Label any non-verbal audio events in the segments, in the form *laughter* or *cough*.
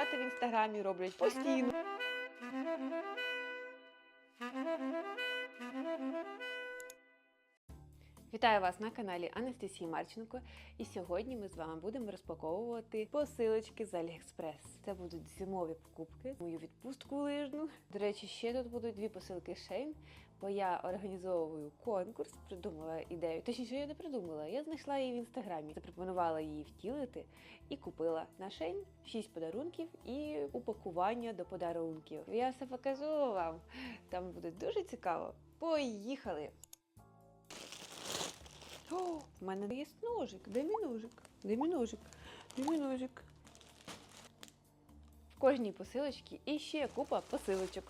дівчата в інстаграмі роблять постійно. Вітаю вас на каналі Анастасії Марченко. І сьогодні ми з вами будемо розпаковувати посилочки з Aliexpress. Це будуть зимові покупки, мою відпустку лижну. До речі, ще тут будуть дві посилки Shein, бо я організовую конкурс, придумала ідею. Точніше, я не придумала. Я знайшла її в інстаграмі, запропонувала її втілити і купила на Shein 6 подарунків і упакування до подарунків. Я все покажу вам. Там буде дуже цікаво. Поїхали! О, в мене є ножик. Де мій ножик? Де мій ножик? Де мій ножик? В кожній посилочці і ще купа посилочок.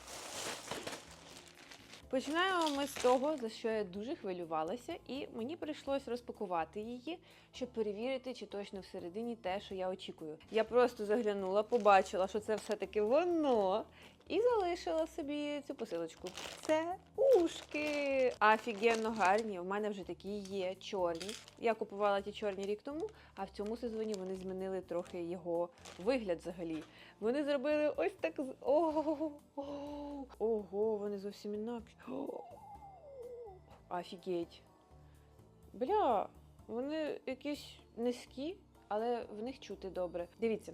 Починаємо ми з того, за що я дуже хвилювалася, і мені прийшлось розпакувати її, щоб перевірити, чи точно всередині те, що я очікую. Я просто заглянула, побачила, що це все-таки воно, і залишила собі цю посилочку. Це ушки. Офігенно гарні. У мене вже такі є чорні. Я купувала ті чорні рік тому, а в цьому сезоні вони змінили трохи його вигляд взагалі. Вони зробили ось так ого, ого, вони зовсім інакші. Офігеть. Бля, вони якісь низькі, але в них чути добре. Дивіться.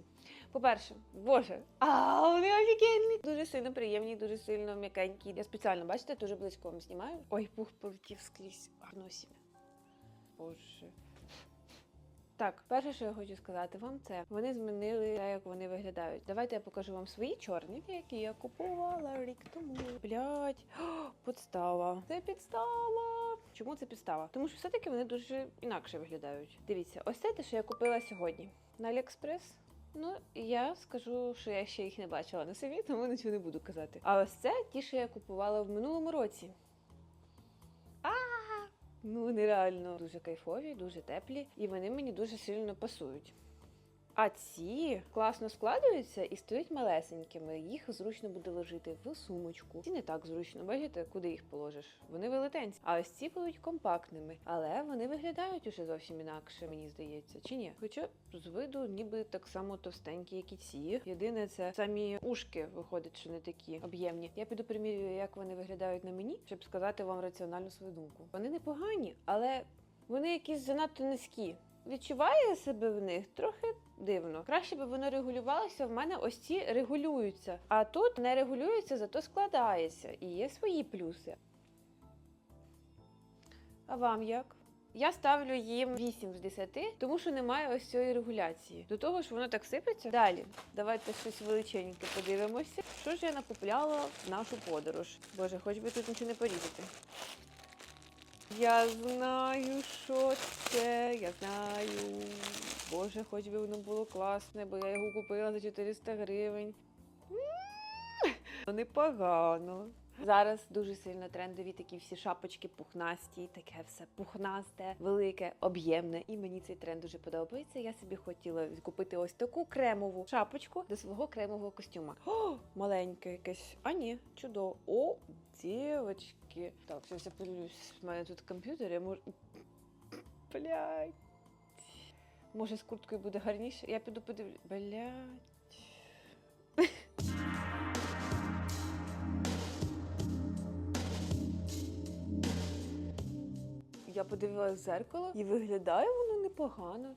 По-перше, боже, а вони офігенні! Дуже сильно приємні, дуже сильно м'якенькі. Я спеціально, бачите, дуже близько вам знімаю. Ой, пух полетів скрізь носі. Боже. Так, перше, що я хочу сказати вам, це вони змінили те, як вони виглядають. Давайте я покажу вам свої чорні, які я купувала рік тому. Блять, *gasps* підстава. Це підстава. Чому це підстава? Тому що все-таки вони дуже інакше виглядають. Дивіться, ось це те, що я купила сьогодні на Aliexpress. Ну, я скажу, що я ще їх не бачила на собі, тому нічого не буду казати. А ось це ті, що я купувала в минулому році. Ну, нереально дуже кайфові, дуже теплі, і вони мені дуже сильно пасують. А ці класно складаються і стають малесенькими. Їх зручно буде ложити в сумочку. Ці не так зручно, бачите, куди їх положиш. Вони велетенські. А ось ці будуть компактними, але вони виглядають уже зовсім інакше, мені здається, чи ні? Хоча з виду ніби так само товстенькі, як і ці. Єдине, це самі ушки виходять, що не такі об'ємні. Я піду примірюю, як вони виглядають на мені, щоб сказати вам раціональну свою думку. Вони непогані, але вони якісь занадто низькі. Відчуваю себе в них трохи дивно. Краще би воно регулювалося. В мене ось ці регулюються. А тут не регулюється, зато складається. І є свої плюси. А вам як? Я ставлю їм 8 з 10, тому що немає ось цієї регуляції. До того ж, воно так сипеться. Далі, давайте щось величеньке подивимося. Що ж я накупляла в нашу подорож? Боже, хоч би тут нічого не порізати. Я знаю, що це. Я знаю. Боже, хоч би воно було класне, бо я його купила за 400 гривень. Непогано. Зараз дуже сильно трендові такі всі шапочки пухнасті, таке все пухнасте, велике, об'ємне. І мені цей тренд дуже подобається. Я собі хотіла купити ось таку кремову шапочку до свого кремового костюма. О, маленьке якесь. А ні, чудово. О, дівочки. Так, зараз я подивлюсь. У мене тут комп'ютер, я можу. Блять. Може, з курткою буде гарніше? Я піду подивлюсь. Блять. Я подивилася в зеркало і виглядає воно непогано.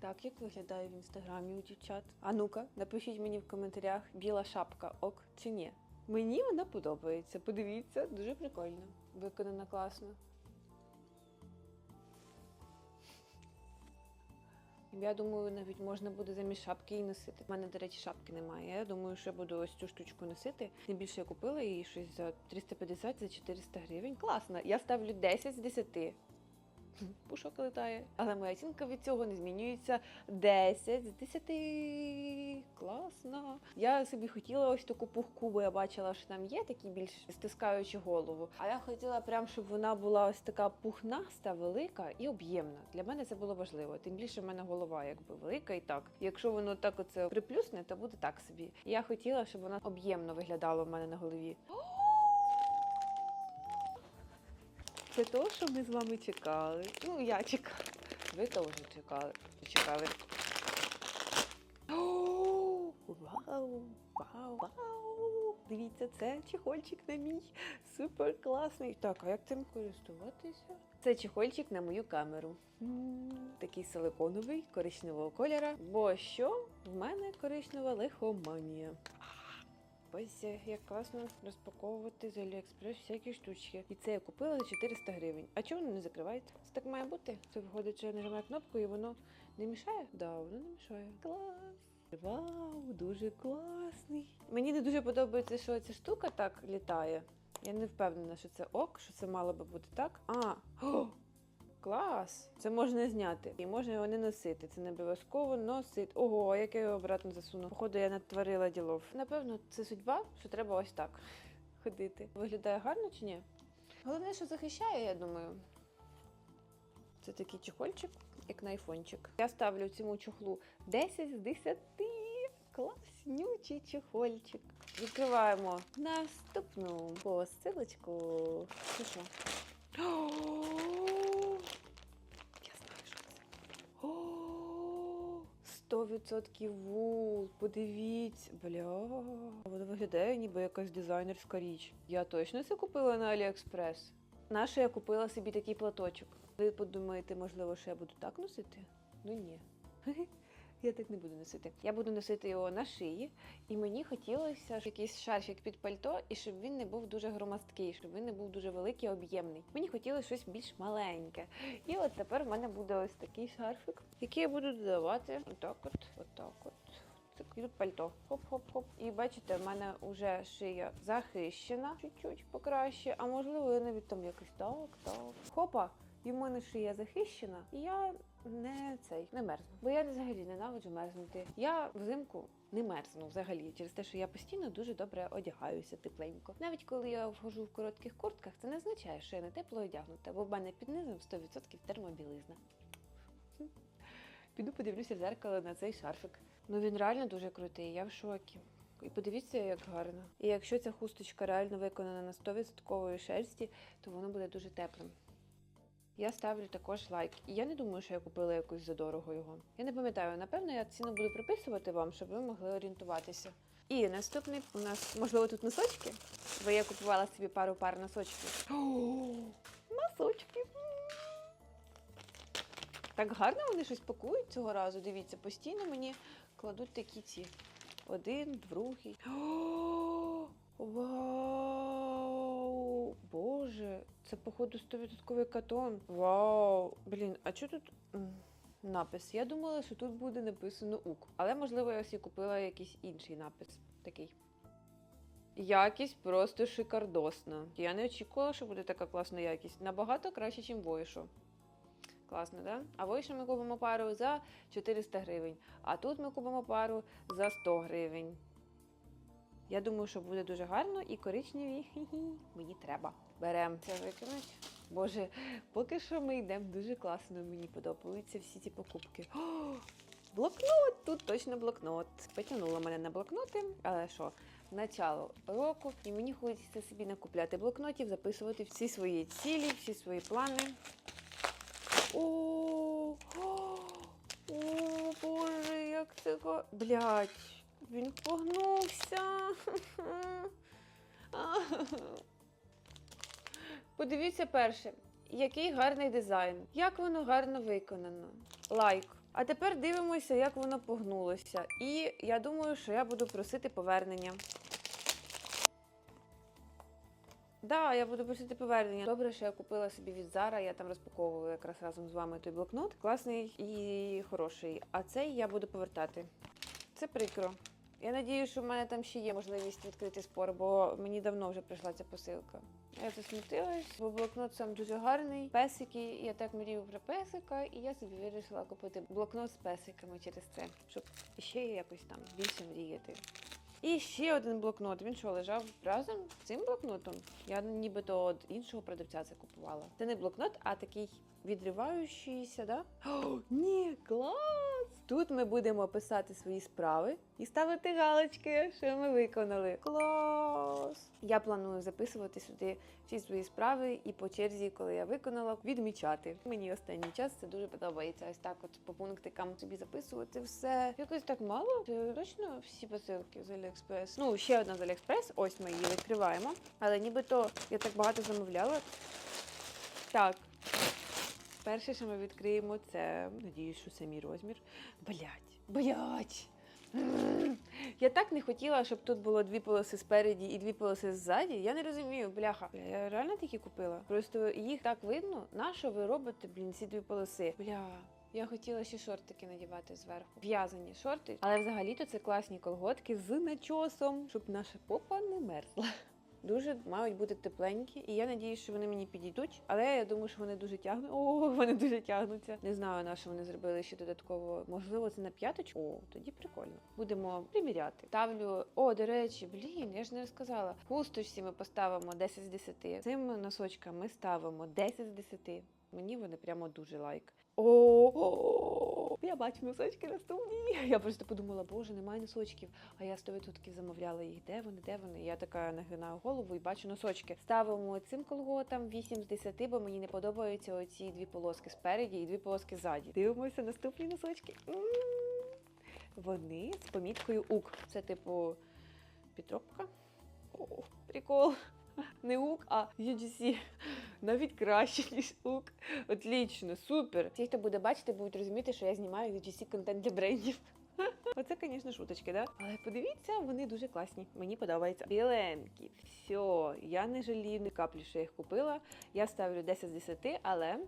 Так, як виглядає в інстаграмі у дівчат. А ну-ка, напишіть мені в коментарях, біла шапка ок чи ні. Мені вона подобається. Подивіться, дуже прикольно. Виконана класно. Я думаю, навіть можна буде замість шапки і носити. У мене, до речі, шапки немає. Я думаю, що я буду ось цю штучку носити. Тим більше я купила її щось за 350 за 400 гривень. Класно. Я ставлю 10 з 10. Пушок летає. Але моя оцінка від цього не змінюється 10 з 10. Класно. Я собі хотіла ось таку пухку, бо я бачила, що там є такі більш стискаючі голову. А я хотіла прям, щоб вона була ось така пухнаста, велика і об'ємна. Для мене це було важливо. Тим більше в мене голова якби велика і так. Якщо воно так оце приплюсне, то буде так собі. Я хотіла, щоб вона об'ємно виглядала в мене на голові. Це то, що ми з вами чекали. Ну, я чекала. Ви теж чекали. Чекали. О, Вау! Вау! Вау! Вау! Дивіться, це чехольчик на мій. Супер класний. Так, а як цим користуватися? Це чехольчик на мою камеру. Такий силиконовий, коричневого кольора. Бо що? В мене коричнева лихоманія. Е, як класно розпаковувати з Аліекспрес всякі штучки. І це я купила за 400 гривень. А чого воно не закривається? Це так має бути. Це виходить, що я нажимаю кнопку і воно не мішає? Да, воно не мішає. Клас! Вау, дуже класний. Мені не дуже подобається, що ця штука так літає. Я не впевнена, що це ок, що це мало би бути так. А, о, клас! Це можна зняти. І можна його не носити. Це не обов'язково носити. Ого, як я його обратно засуну. Походу, я натворила ділов. Напевно, це судьба, що треба ось так ходити. Виглядає гарно чи ні? Головне, що захищає, я думаю. Це такий чехольчик, як на айфончик. Я ставлю цьому чохлу 10 з 10. Класнючий чехольчик. Відкриваємо наступну посилочку. Що? О, Я знаю, що це. О, 100% вул. Подивіться. Бля. Воно виглядає ніби якась дизайнерська річ. Я точно це купила на Аліекспрес. Наша я купила собі такий платочок. Ви подумаєте, можливо, що я буду так носити? Ну ні. *laughs* Я так не буду носити. Я буду носити його на шиї, і мені хотілося ж якийсь шарфік під пальто, і щоб він не був дуже громоздкий, щоб він не був дуже великий, об'ємний. Мені хотілося щось більш маленьке. І от тепер в мене буде ось такий шарфик, який я буду додавати. Отак от, отак от. Це тут пальто. Хоп-хоп-хоп. І бачите, в мене вже шия захищена, чуть-чуть покраще, а можливо, я навіть там якось так, так. Хопа! І в мене шия захищена, і я не цей не мерзну. Бо я взагалі ненавиджу мерзнути. Я взимку не мерзну взагалі через те, що я постійно дуже добре одягаюся тепленько. Навіть коли я вхожу в коротких куртках, це не означає, що я не тепло одягнута, бо в мене під низом 100% термобілизна. Піду подивлюся в зеркало на цей шарфик. Ну він реально дуже крутий, я в шокі. І подивіться, як гарно. І якщо ця хусточка реально виконана на 100% шерсті, то воно буде дуже теплим. Я ставлю також лайк. І я не думаю, що я купила якось задорого його. Я не пам'ятаю, напевно, я ціну буду приписувати вам, щоб ви могли орієнтуватися. І наступний у нас, можливо, тут носочки, бо я купувала собі пару пар носочків. О, *gasps* носочки! Так гарно вони щось пакують цього разу. Дивіться, постійно мені кладуть такі ці. Один, другий. *gasps* *gasps* О, вау! Боже, це походу 100% катон. Вау! Блін, а що тут напис? Я думала, що тут буде написано УК. Але можливо я купила якийсь інший напис. Такий. Якість просто шикардосна. Я не очікувала, що буде така класна якість. Набагато краще, ніж Войшо. Класно, да? А Войшо ми купимо пару за 400 гривень. А тут ми купимо пару за 100 гривень. Я думаю, що буде дуже гарно і коричневі хі-хі, мені треба. Беремо це викинуть. Боже, поки що ми йдемо дуже класно. Мені подобаються всі ці покупки. О, блокнот! Тут точно блокнот. Потягнула мене на блокноти, але що? Начало року, і мені хочеться собі накупляти блокнотів, записувати всі свої цілі, всі свої плани. О, о, о, Боже, як це га... Він погнувся. *laughs* Подивіться перше, який гарний дизайн, як воно гарно виконано. Лайк. А тепер дивимося, як воно погнулося. І я думаю, що я буду просити повернення. Да, я буду просити повернення. Добре, що я купила собі від Зара, я там розпаковувала якраз разом з вами той блокнот. Класний і хороший. А цей я буду повертати. Це прикро. Я надію, що в мене там ще є можливість відкрити спор, бо мені давно вже прийшла ця посилка. Я засмутилась, бо блокнот сам дуже гарний. Песики, я так мрію про песика, і я собі вирішила купити блокнот з песиками через це, щоб ще якось там більше мріяти. І ще один блокнот. Він що, лежав разом з цим блокнотом? Я нібито від іншого продавця це купувала. Це не блокнот, а такий відриваючийся, да? О, ні, клас! Тут ми будемо писати свої справи і ставити галочки, що ми виконали. Клас! Я планую записувати сюди всі свої справи і по черзі, коли я виконала, відмічати. Мені останній час це дуже подобається. Ось так, от по пунктикам собі записувати все. Якось так мало. Це точно всі посилки з Аліекспрес. Ну, ще одна з Аліекспрес. Ось ми її відкриваємо. Але нібито я так багато замовляла. Так. Перше, що ми відкриємо, це надіюсь, що мій розмір. Блять, блять. Я так не хотіла, щоб тут було дві полоси спереді і дві полоси ззаді. Я не розумію, бляха. Бля, Я реально такі купила. Просто їх так видно. На що ви робите, блін, ці дві полоси? Бля. Я хотіла ще шортики надівати зверху. В'язані шорти. Але взагалі-то це класні колготки з начосом, щоб наша попа не мерзла. Дуже мають бути тепленькі, і я надію, що вони мені підійдуть. Але я думаю, що вони дуже тягнуть. О, *laughs* вони дуже тягнуться. Не знаю, на що вони зробили ще додатково. Можливо, це на п'яточку. О, тоді прикольно. Будемо приміряти. Ставлю. О, до речі, блін, я ж не розказала. Хусточці ми поставимо 10 з 10. Цим носочкам ми ставимо 10 з 10. Мені вони прямо дуже лайк. О, я бачу носочки наступні. *laughs* Я просто подумала, боже, немає носочків. А я 100% замовляла їх. Де вони, де вони? Я така нагинаю голову і бачу носочки. Ставимо цим колготам 8 з 10, бо мені не подобаються оці дві полоски спереді і дві полоски ззаді. Дивимося наступні носочки. Вони з поміткою УК. Це типу підробка. О, прикол. *laughs* Не УК, а UGC. Навіть краще, ніж УК. Отлічно, супер. Ті, хто буде бачити, будуть розуміти, що я знімаю UGC контент для брендів. *laughs* Оце, звісно, шуточки, да? Але подивіться, вони дуже класні. Мені подобається. Біленькі. Все, я не жалію ні каплі, що я їх купила. Я ставлю 10 з 10, але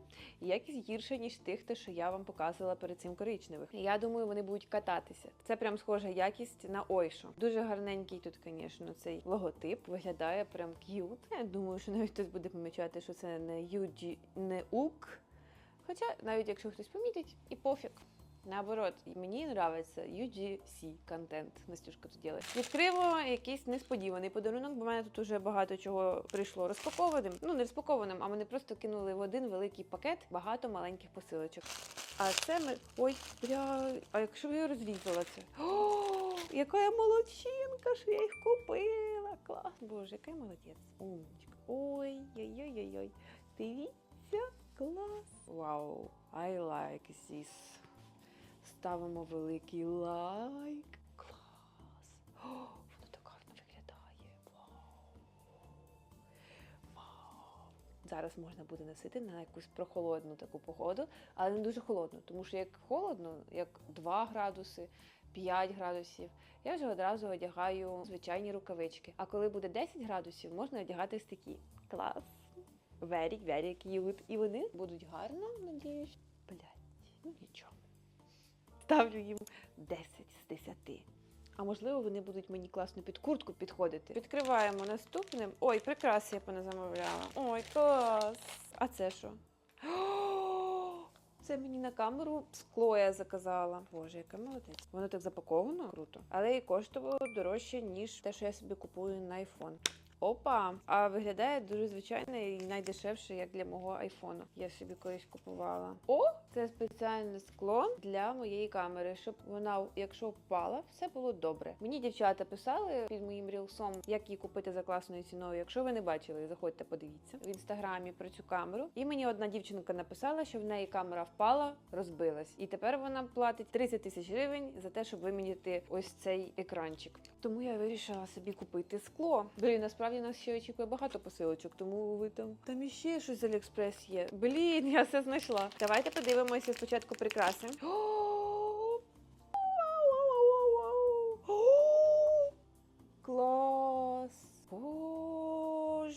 якість гірша, ніж тих, що я вам показувала перед цим коричневих. Я думаю, вони будуть кататися. Це прям схожа якість на Ойшо. Дуже гарненький тут, звісно, цей логотип. Виглядає прям к'ют. Я думаю, що навіть хтось буде помічати, що це не UG, не УК. Хоча, навіть якщо хтось помітить, і пофіг. Наоборот, мені подобається UGC контент. Настюшка тут робить. Відкриємо якийсь несподіваний подарунок, бо в мене тут уже багато чого прийшло розпакованим. Ну, не розпакованим, а мене просто кинули в один великий пакет багато маленьких посилочок. А це ми. Ой, бля, а якщо б я розрізала це? О, яка я молодчинка, що я їх купила. Клас, боже, яка молодець. Умничка. Ой, ой, ой, ой, ой. Дивіться, клас. Вау, I like this. Ставимо великий лайк. Клас. О, воно так гарно виглядає. Вау. Зараз можна буде носити на якусь прохолодну таку погоду, але не дуже холодну, тому що як холодно, як 2 градуси, 5 градусів, я вже одразу одягаю звичайні рукавички. А коли буде 10 градусів, можна одягати ось такі. Клас. Very, very cute. І вони будуть гарно, надіюсь. Блять, ну нічого. Ставлю їм 10 з 10. А можливо, вони будуть мені класно під куртку підходити. Відкриваємо наступним. Ой, прикраси я поназамовляла. Ой, клас! А це що? *gasps* Це мені на камеру скло я заказала. Боже, яка молодець. Воно так запаковано круто. Але і коштувало дорожче, ніж те, що я собі купую на айфон. Опа! А виглядає дуже звичайно і найдешевше, як для мого айфону. Я собі колись купувала. О, це спеціальне скло для моєї камери, щоб вона, якщо впала, все було добре. Мені дівчата писали під моїм рілсом, як її купити за класною ціною. Якщо ви не бачили, заходьте, подивіться в інстаграмі про цю камеру. І мені одна дівчинка написала, що в неї камера впала, розбилась, і тепер вона платить 30 тисяч гривень за те, щоб вимінити ось цей екранчик. Тому я вирішила собі купити скло. Блін, насправді нас ще очікує багато посилочок, тому ви там там іще щось з Аліекспрес є. Блін, я все знайшла. Давайте подивимося спочатку прикраси. *gasps* *gasps* Клас! Боже!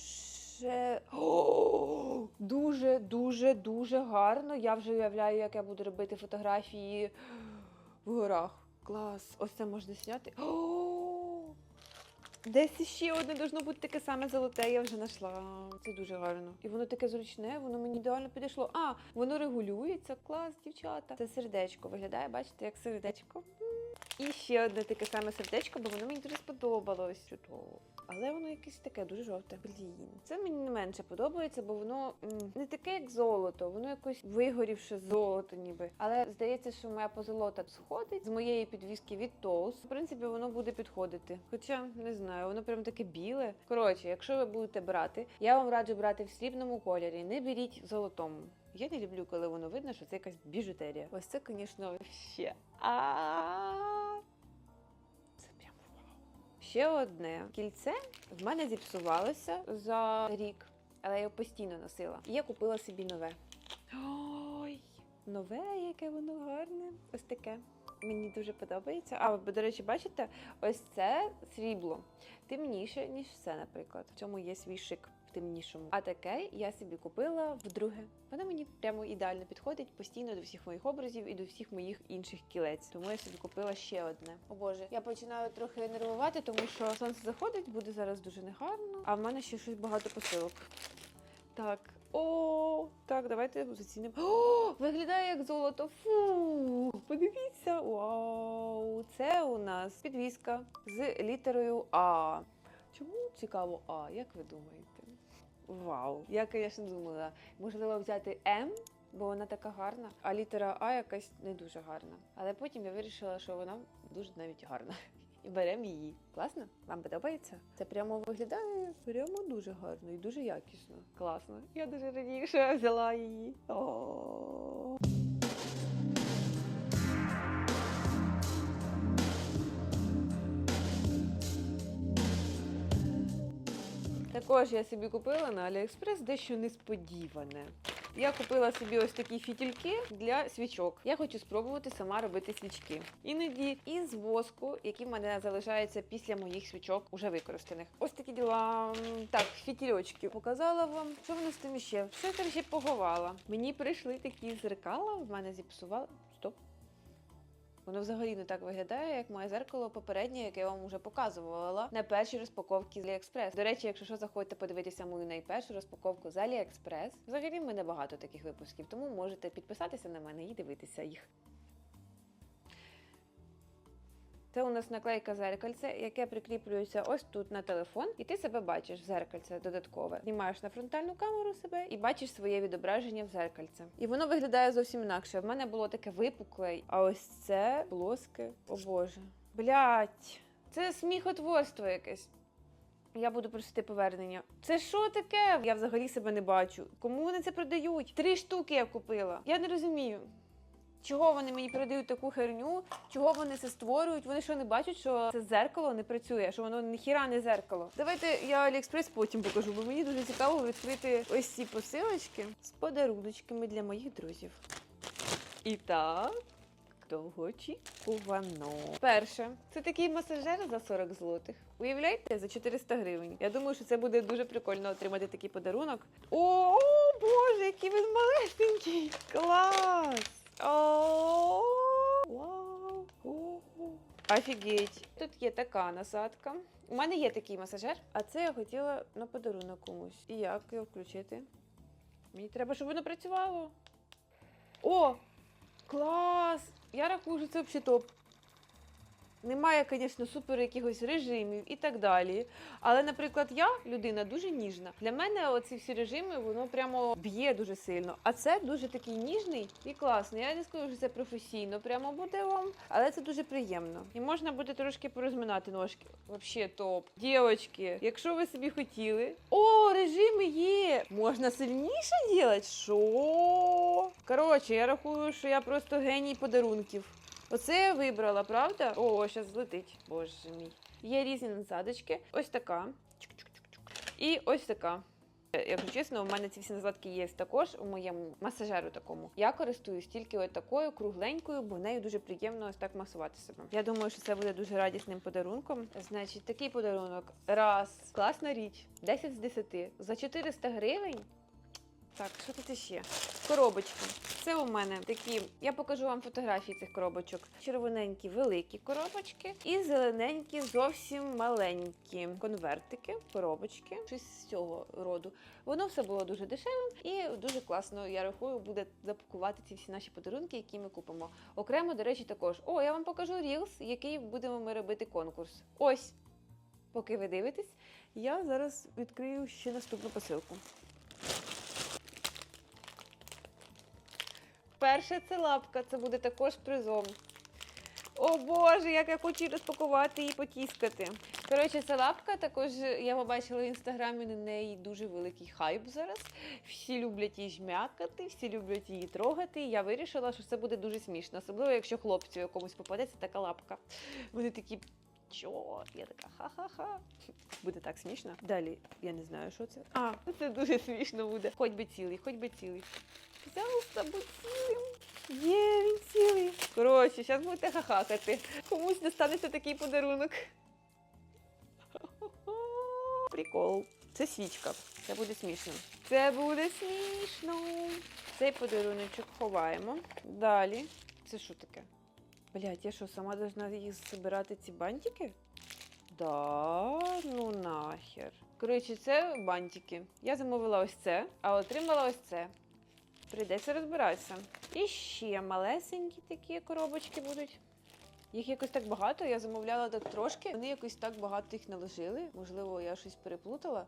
*gasps* Дуже, дуже, дуже гарно. Я вже уявляю, як я буду робити фотографії в горах. Клас! Ось це можна зняти. О! Десь ще одне должно бути таке саме золоте, я вже знайшла. Це дуже гарно. І воно таке зручне, воно мені ідеально підійшло. А, воно регулюється. Клас, дівчата. Це сердечко виглядає, бачите, як сердечко. І ще одне таке саме сердечко, бо воно мені дуже сподобалось. Чудово. Але воно якесь таке дуже жовте. Блін, це мені не менше подобається, бо воно не таке, як золото, воно якось вигорівше золото, ніби. Але здається, що моя позолота сходить з моєї підвіски від Тоус. В принципі, воно буде підходити. Хоча не знаю, воно прям таке біле. Коротше, якщо ви будете брати, я вам раджу брати в срібному кольорі, не беріть в золотому. Я не люблю, коли воно видно, що це якась біжутерія. Ось це, звісно, ще. А. Ще одне кільце в мене зіпсувалося за рік, але я його постійно носила. І я купила собі нове. Ой, нове, яке воно гарне. Ось таке. Мені дуже подобається. А, ви, до речі, бачите, ось це срібло темніше, ніж все, наприклад. В цьому є свій шик темнішому. А таке я собі купила вдруге. Воно мені прямо ідеально підходить постійно до всіх моїх образів і до всіх моїх інших кілець. Тому я собі купила ще одне. О Боже, я починаю трохи нервувати, тому що сонце заходить, буде зараз дуже негарно. А в мене ще щось багато посилок. Так. О, так, давайте зацінимо. О, виглядає як золото. Фу, подивіться. Вау, це у нас підвіска з літерою А. Чому цікаво А? Як ви думаєте? Вау. Я, звісно, думала, можливо, взяти М, бо вона така гарна, а літера А якась не дуже гарна. Але потім я вирішила, що вона дуже навіть гарна. *laughs* І беремо її. Класно? Вам подобається? Це прямо виглядає прямо дуже гарно і дуже якісно. Класно. Я дуже радію, що я взяла її. О. Також я собі купила на AliExpress дещо несподіване. Я купила собі ось такі фітільки для свічок. Я хочу спробувати сама робити свічки. Іноді із воску, який в мене залишається після моїх свічок, уже використаних. Ось такі діла. Так, фітільочки. Показала вам, що воно з тим. Що я там ще поховала? Мені прийшли такі зеркала, в мене зіпсували. Воно взагалі не так виглядає, як моє зеркало попереднє, яке я вам вже показувала на першій розпаковці з AliExpress. До речі, якщо що, заходьте подивитися мою найпершу розпаковку з AliExpress. Взагалі в мене багато таких випусків, тому можете підписатися на мене і дивитися їх. Це у нас наклейка зеркальце, яке прикріплюється ось тут на телефон, і ти себе бачиш в зеркальце додаткове. Знімаєш на фронтальну камеру себе і бачиш своє відображення в зеркальце. І воно виглядає зовсім інакше. В мене було таке випукле, а ось це плоске. О Боже. Блять, це сміхотворство якесь. Я буду просити повернення. Це що таке? Я взагалі себе не бачу. Кому вони це продають? Три штуки я купила. Я не розумію. Чого вони мені передають таку херню? Чого вони це створюють? Вони що не бачать, що це зеркало не працює, що воно ніхіра не зеркало. Давайте я Аліекспрес потім покажу, бо мені дуже цікаво відкрити ось ці посилочки з подаруночками для моїх друзів. І так. Довгоочікувано. Перше, це такий масажер за 40 злотих. Уявляєте, за 400 гривень. Я думаю, що це буде дуже прикольно отримати такий подарунок. О, о боже, який він малесенький! Клас! О, вау! О, Офігеть! Тут є така насадка. У мене є такий масажер, а це я хотіла на подарунок комусь. І як його включити? Мені треба, щоб воно працювало. О! Клас! Я рахую, що це взагалі топ. Немає, звісно, супер якихось режимів і так далі. Але, наприклад, я людина дуже ніжна. Для мене оці всі режими воно прямо б'є дуже сильно. А це дуже такий ніжний і класний. Я не скажу, що це професійно, прямо буде вам, але це дуже приємно. І можна буде трошки порозминати ножки. Взагалі топ. Дівочки, якщо ви собі хотіли. О, режими є! Можна сильніше робити? Що? Коротше, я рахую, що я просто геній подарунків. Оце я вибрала, правда? О, зараз злетить. Боже мій. Є різні насадочки. Ось така. І ось така. Е, Якщо чесно, у мене ці всі насадки є також у моєму масажеру такому. Я користуюсь тільки ось такою кругленькою, бо нею дуже приємно ось так масувати себе. Я думаю, що це буде дуже радісним подарунком. Значить, такий подарунок. Раз. Класна річ. 10 з 10. За 400 гривень. Так, що тут ще? Коробочки. Це у мене такі. Я покажу вам фотографії цих коробочок. Червоненькі великі коробочки і зелененькі, зовсім маленькі конвертики, коробочки, щось з цього роду. Воно все було дуже дешевим і дуже класно. Я рахую, буде запакувати ці всі наші подарунки, які ми купимо. Окремо, до речі, також. О, я вам покажу Reels, який будемо ми робити конкурс. Ось. Поки ви дивитесь, я зараз відкрию ще наступну посилку. Перша це лапка, це буде також призом. О Боже, як я хочу розпакувати і потіскати. Коротше, ця лапка також я побачила в інстаграмі на неї дуже великий хайп зараз. Всі люблять її жмякати, всі люблять її трогати. І я вирішила, що це буде дуже смішно, особливо якщо хлопцю якомусь попадеться така лапка. Вони такі. Чо? Я така ха-ха-ха. Буде так смішно. Далі я не знаю, що це. А, це дуже смішно буде. Хоч би цілий, хоч би цілий. Пожалуйста, будь цілим. Є, він цілий. Коротше, зараз будете хахакати. Комусь достанеться такий подарунок. *laughs* Прикол. Це свічка. Це буде смішно. Це буде смішно. Цей подаруночок ховаємо. Далі. Це що таке? Блять, я що, сама должна їх збирати ці бантики? Да, ну нахер. Коротше, це бантики. Я замовила ось це, а отримала ось це. Прийдеться розбиратися. І ще малесенькі такі коробочки будуть. Їх якось так багато, я замовляла так трошки. Вони якось так багато їх наложили. Можливо, я щось переплутала.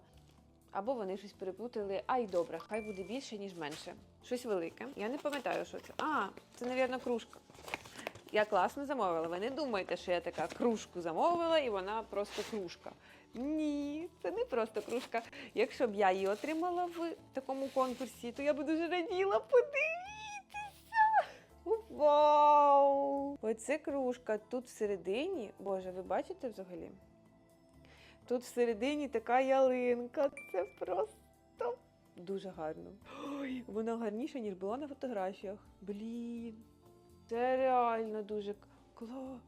Або вони щось переплутали. Ай, добре, хай буде більше, ніж менше. Щось велике. Я не пам'ятаю, що це. А, це, мабуть, кружка. Я класно замовила. Ви не думайте, що я така кружку замовила і вона просто кружка. Ні, це не просто кружка. Якщо б я її отримала в такому конкурсі, то я б дуже раділа. Подивіться! Вау! Оце кружка. Тут всередині. Боже, ви бачите взагалі? Тут всередині така ялинка. Це просто дуже гарно. Ой, вона гарніша, ніж була на фотографіях. Блін. Це реально дуже к- кла.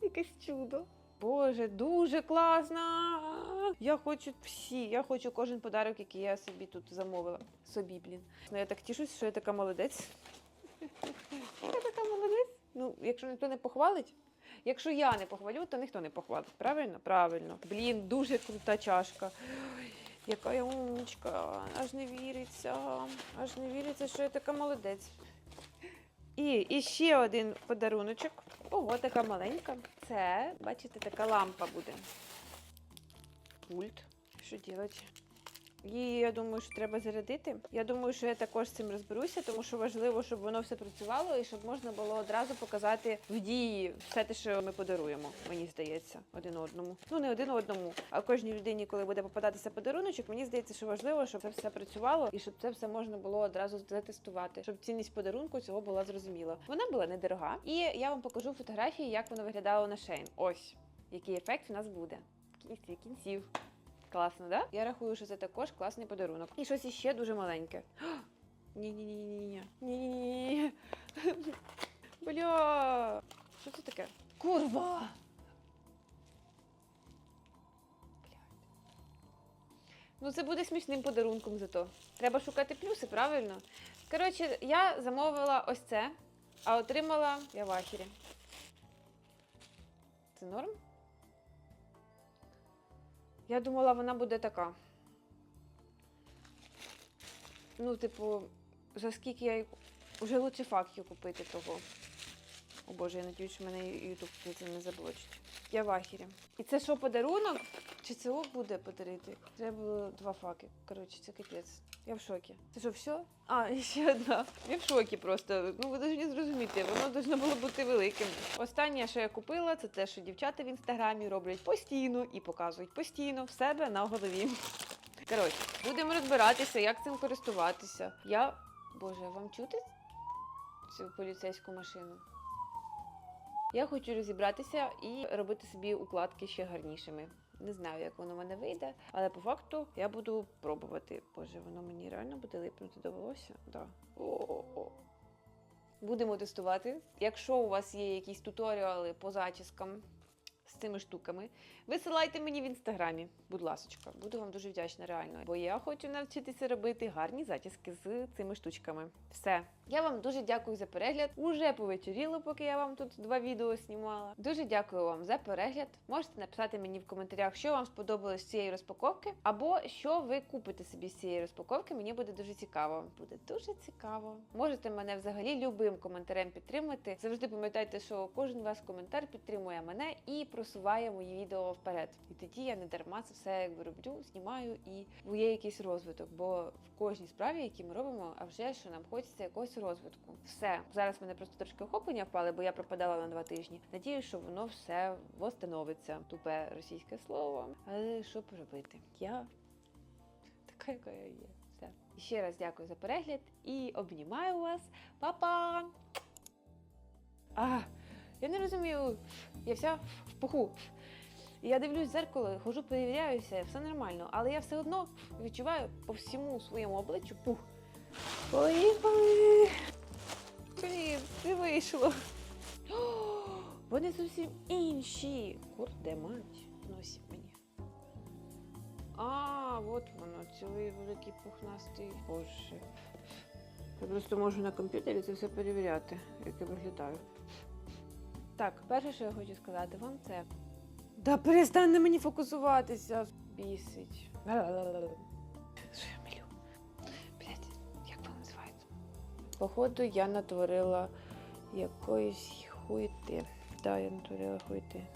Якесь чудо. Боже, дуже класно! Я хочу всі, я хочу кожен подарок, який я собі тут замовила. Собі, блін. Ну я так тішусь, що я така молодець. Я така молодець. Ну, якщо ніхто не похвалить, якщо я не похвалю, то ніхто не похвалить. Правильно? Правильно. Блін, дуже крута чашка. Яка я умничка. Аж не віриться. Аж не віриться, що я така молодець. І, і ще один подаруночок. Ого, така маленька. Це, бачите, така лампа буде. Пульт. Що робити? Її, я думаю, що треба зарядити. Я думаю, що я також з цим розберуся, тому що важливо, щоб воно все працювало і щоб можна було одразу показати в дії все те, що ми подаруємо, мені здається, один одному. Ну, не один одному, а кожній людині, коли буде попадатися подаруночок, мені здається, що важливо, щоб це все працювало і щоб це все можна було одразу затестувати, щоб цінність подарунку цього була зрозуміла. Вона була недорога, і я вам покажу фотографії, як воно виглядало на шейн. Ось який ефект у нас буде. Кінці кінців. Класно, да? Я рахую, що це також класний подарунок. І щось іще дуже маленьке. *gasps* Ні-ні-ні-ні-ні. Ні-ні-ні. *laughs* Бля. Що це таке? Курва! Ну, це буде смішним подарунком зато. Треба шукати плюси, правильно? Коротше, я замовила ось це, а отримала я в ахері. Це норм? Я думала, вона буде така. Ну, типу, за скільки я. вже лучше факів купити того. О Боже, я надіюсь, що мене YouTube не заблочить. Я в ахері. І це що, подарунок? Чи це буде подарити? Треба було два факи. Коротше, це капець. Я в шокі. Це що, все? А, ще одна. Я в шокі просто. Ну, ви повинні зрозуміти, воно повинно було бути великим. Останнє, що я купила, це те, що дівчата в інстаграмі роблять постійно і показують постійно в себе на голові. Коротше, будемо розбиратися, як цим користуватися. Я. Боже, вам чути цю поліцейську машину? Я хочу розібратися і робити собі укладки ще гарнішими. Не знаю, як воно мене вийде, але по факту я буду пробувати. Боже, воно мені реально буде липнути до волосся? Да. Будемо тестувати. Якщо у вас є якісь туторіали по зачіскам з цими штуками, висилайте мені в інстаграмі, будь ласочка. Буду вам дуже вдячна, реально. Бо я хочу навчитися робити гарні затіски з цими штучками. Все. Я вам дуже дякую за перегляд. Уже повечеріло, поки я вам тут два відео знімала. Дуже дякую вам за перегляд. Можете написати мені в коментарях, що вам сподобалось з цієї розпаковки, або що ви купите собі з цієї розпаковки. Мені буде дуже цікаво. Буде дуже цікаво. Можете мене взагалі любим коментарем підтримати. Завжди пам'ятайте, що кожен ваш коментар підтримує мене і просуває мої відео вперед. І тоді я не дарма це все якби роблю, знімаю і є якийсь розвиток. Бо в кожній справі, які ми робимо, а вже що нам хочеться якогось розвитку. Все зараз мене просто трошки охоплення впали, бо я пропадала на два тижні. Надію, що воно все восстановиться. Тупе російське слово. Але що поробити? Я така, яка я є. Все. І ще раз дякую за перегляд і обнімаю вас. Па-па! А, я не розумію. Я вся в пуху. Я дивлюсь в зеркало, хожу, перевіряюся, все нормально, але я все одно відчуваю по всьому своєму обличчю пух. Поїхали! Блін, не вийшло. Вони зовсім інші. Курде мать, носить мені. А, от воно, цілий великий пухнастий. Боже. Я просто можу на комп'ютері це все перевіряти, як я виглядаю. Так, перше, що я хочу сказати вам, це. Да перестань на мені фокусуватися. Бісить. Що я милю? Блять, як воно називається? Походу, я натворила якоїсь хуйти. Да, я натворила хуйти.